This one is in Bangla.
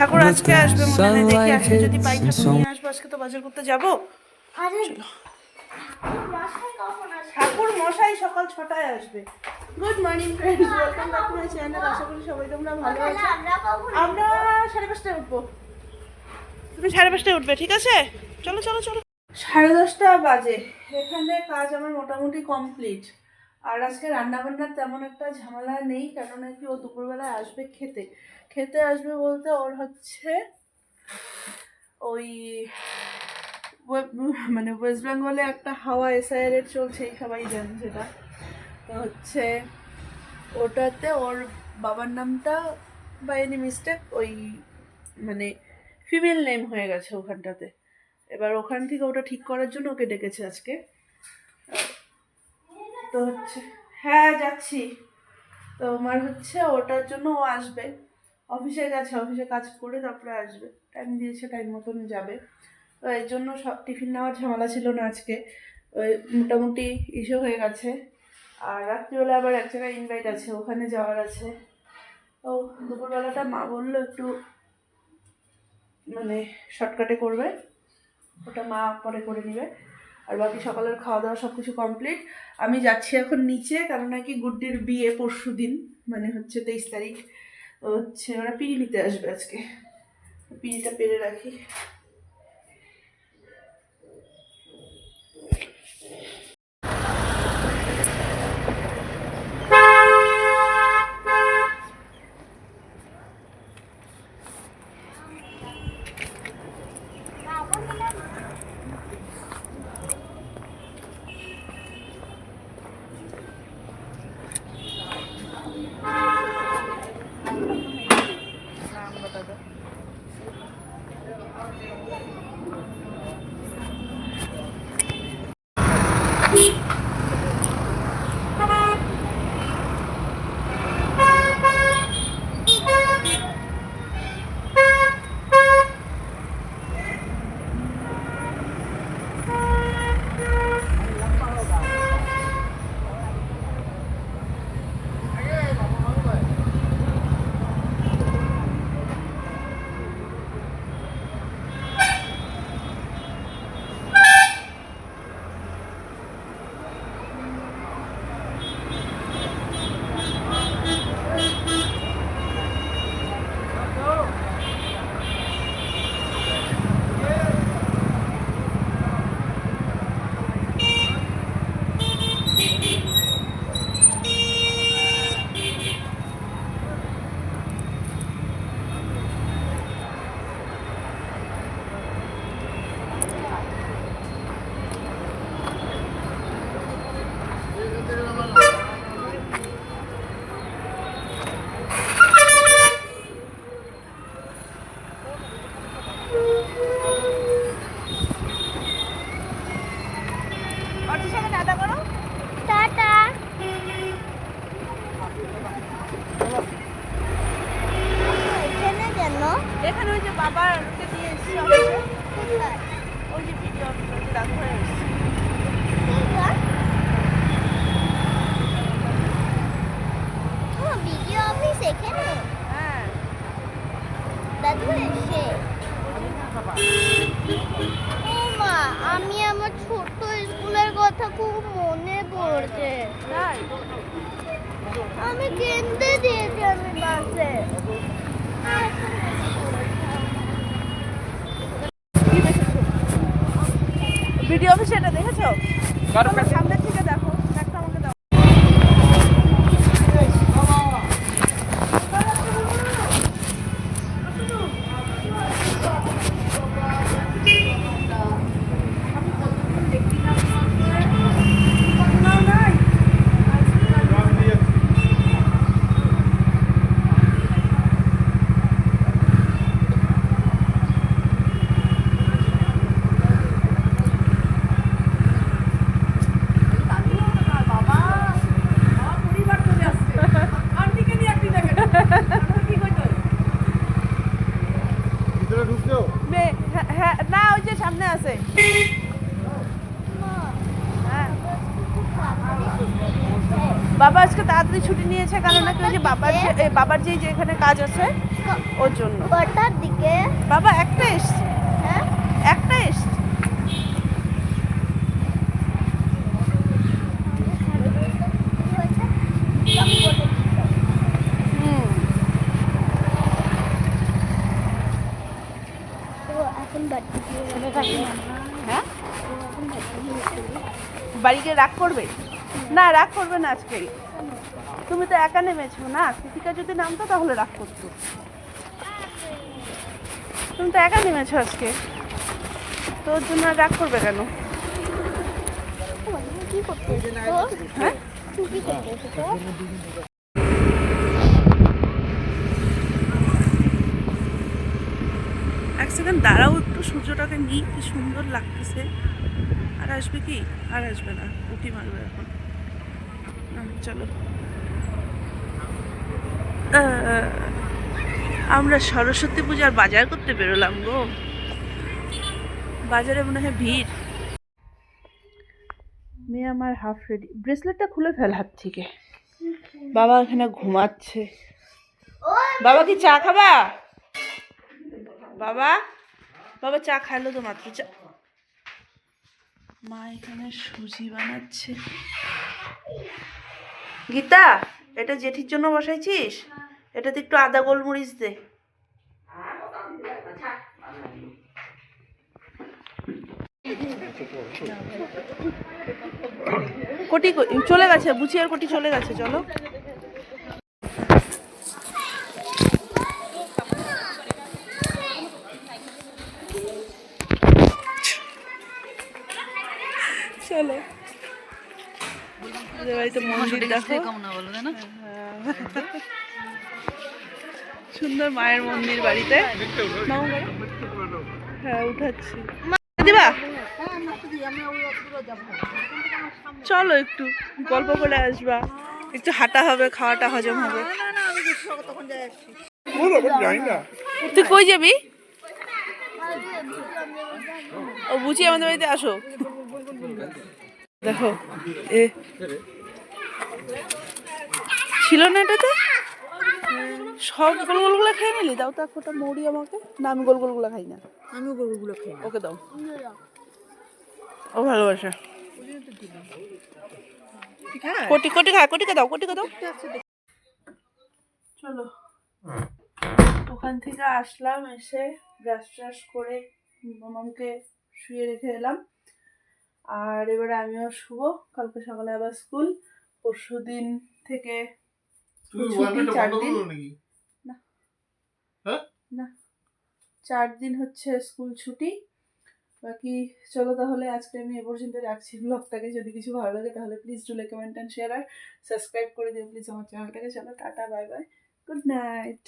ঠাকুর আজকে আসবে মনে নেই দেখি আজকে যদি পাই ঠাকুর নিয়ে আসব আজকে তো বাজার করতে যাব? ঠাকুর মশাই সকাল ছটায় আসবে। Good morning friends welcome back to my channel আশা করি সবাই তোমরা ভালো আছো। আমরা সাড়ে পাঁচটায় উঠবো। তুমি সাড়ে পাঁচটায় উঠবে ঠিক আছে? চলো চলো চলো। সাড়ে দশটা বাজে। এখানে কাজ আমার মোটামুটি কমপ্লিট। আর আজকে রান্নাবান্নার তেমন একটা ঝামেলা নেই কেন নাকি ও দুপুরবেলায় আসবে খেতে। খেতে আসবে বলতে ওর হচ্ছে ওই মানে ওয়েস্ট বেঙ্গলে একটা হাওয়া এসআইআর এর চলছে সবাই জানেন সেটা তো হচ্ছে ওটাতে ওর বাবার নামটা বাই এনি মিস্টেক ওই মানে ফিমেল নেম হয়ে গেছে ওখানটাতে। এবার ওখান থেকে ওটা ঠিক করার জন্য ওকে ডেকেছে আজকে। তো হচ্ছে হ্যাঁ যাচ্ছি। তো আমার হচ্ছে ওটার জন্য ও আসবে। অফিসে গেছে অফিসে কাজ করে তারপরে আসবে। টাইম দিয়েছে টাইম মতন যাবে। তো এর জন্য সব টিফিন নেওয়ার ঝামেলা ছিল না আজকে। ওই মোটামুটি ইসে হয়ে গেছে। আর রাত্রিবেলা আবার এক জায়গায় ইনভাইট আছে, ওখানে যাওয়ার আছে। ও দুপুরবেলাটা মা বলল একটু মানে শর্টকাটে করবে। ওটা মা পরে করে নেবে। আর বাকি সকালের খাওয়া দাওয়া সব কিছু কমপ্লিট আমি যাচ্ছি এখন নিচে, কারণ নাকি গুড্ডির বিয়ে পরশু দিন মানে হচ্ছে তেইশ তারিখ। হচ্ছে ওরা পিড়ি নিতে আসবে আজকে। পিড়িটা পেরে রাখি। যে বাবারকে দিয়ে এসেছি? ওই যে ভিডিও হয়ে এসেছি। ভিডিও অফিস এখানে? হ্যাঁ। দাদু এসে মা আমি আমার ছোট স্কুলের কথা খুব মনে পড়ছে। আমি কিনতে দিয়েছি আমি বাসে কি দেখেছ ভিডিও অফিসে এটা দেখেছ চলো, সামনে থেকে দেখো একটা আমাকে দাও ভিতরে ঢুকতেও মে- হ্যাঁ, না ওই যে সামনে আছে বাবা আজকে তাড়াতাড়ি ছুটি নিয়েছে কারণ নাকি ওই যে বাবার যে বাবার যে যেখানে কাজ আছে ওর জন্য। দিকে। বাবা একটা এসছে হ্যাঁ একটা এসছে হুম তো এখন বাড়ি হ্যাঁ? বাড়িকে রাগ করবে? না রাগ করবে না আজকে। তুমি তো একা নেমেছো না? কৃতিকা যদি নামতো তাহলে রাগ করতো। তুমি তো একা নেমেছো আজকে। তোর জন্য রাগ করবে কেন? কি করতে? এসেছ হ্যাঁ তুমি কি করতে এসেছ এক সেকেন্ড দাঁড়াও একটু, সূর্যটাকে নিই কি সুন্দর লাগতেছে। আর আসবে কি? আর আসবে না উঠি মারবে এখন। চলো। আমরা সরস্বতী পূজার বাজার করতে বেরোলাম গো। বাজারে মনে হয় ভিড়। মেয়ে আমার হাফ রেডি ব্রেসলেটটা খুলে ফেল হাত থেকে। বাবা এখানে ঘুমাচ্ছে। বাবা কি চা খাবা? বাবা বাবা চা খাইলো তো মাত্র, চা মা এখানে সুজি বানাচ্ছে। গীতা, এটা জেঠির জন্য বসাইছিস? এটাতে একটু আদা গোলমরিচ দে। কোটি চলে গেছে বুচিয়ার কোটি চলে গেছে, চলো। বাড়িতে মন্দির দেখো। সুন্দর মায়ের মন্দির বাড়িতে। হ্যাঁ উঠাচ্ছি। দিবা? চলো একটু গল্প করে আসবা। একটু হাঁটা হবে খাওয়াটা হজম হবে। তুই কই যাবি? ও বুঝি আমাদের বাড়িতে আসো। দেখো এ ছিল না এটাতে? সব গোল গোলগুলো খেয়ে নিলি? দাও তো এক ফোঁটা মৌরি আমাকে। না আমি গোল গোলগুলো খাই না। আমিও গরুগুলো খাই ওকে দাও। ও ভালোবাসা। কোটি কোটি খা কোটিকে দাও কোটিকে দাও। চলো। ওখান থেকে আসলাম এসে ব্রাশ ট্রাশ করে মামাকে শুয়ে রেখে এলাম। আর এবারে আমিও শুবো। কালকে সকালে আবার স্কুল পরশু দিন থেকে ছুটি চার দিন না। হ্যাঁ? চার দিন হচ্ছে স্কুল ছুটি। বাকি চলো তাহলে আজকে আমি এ পর্যন্ত রাখছি ব্লগটাকে যদি কিছু ভালো লাগে তাহলে please do like comment and share R subscribe করে দিও। প্লিজ আমার চ্যানেলটাকে চলো tata bye bye good night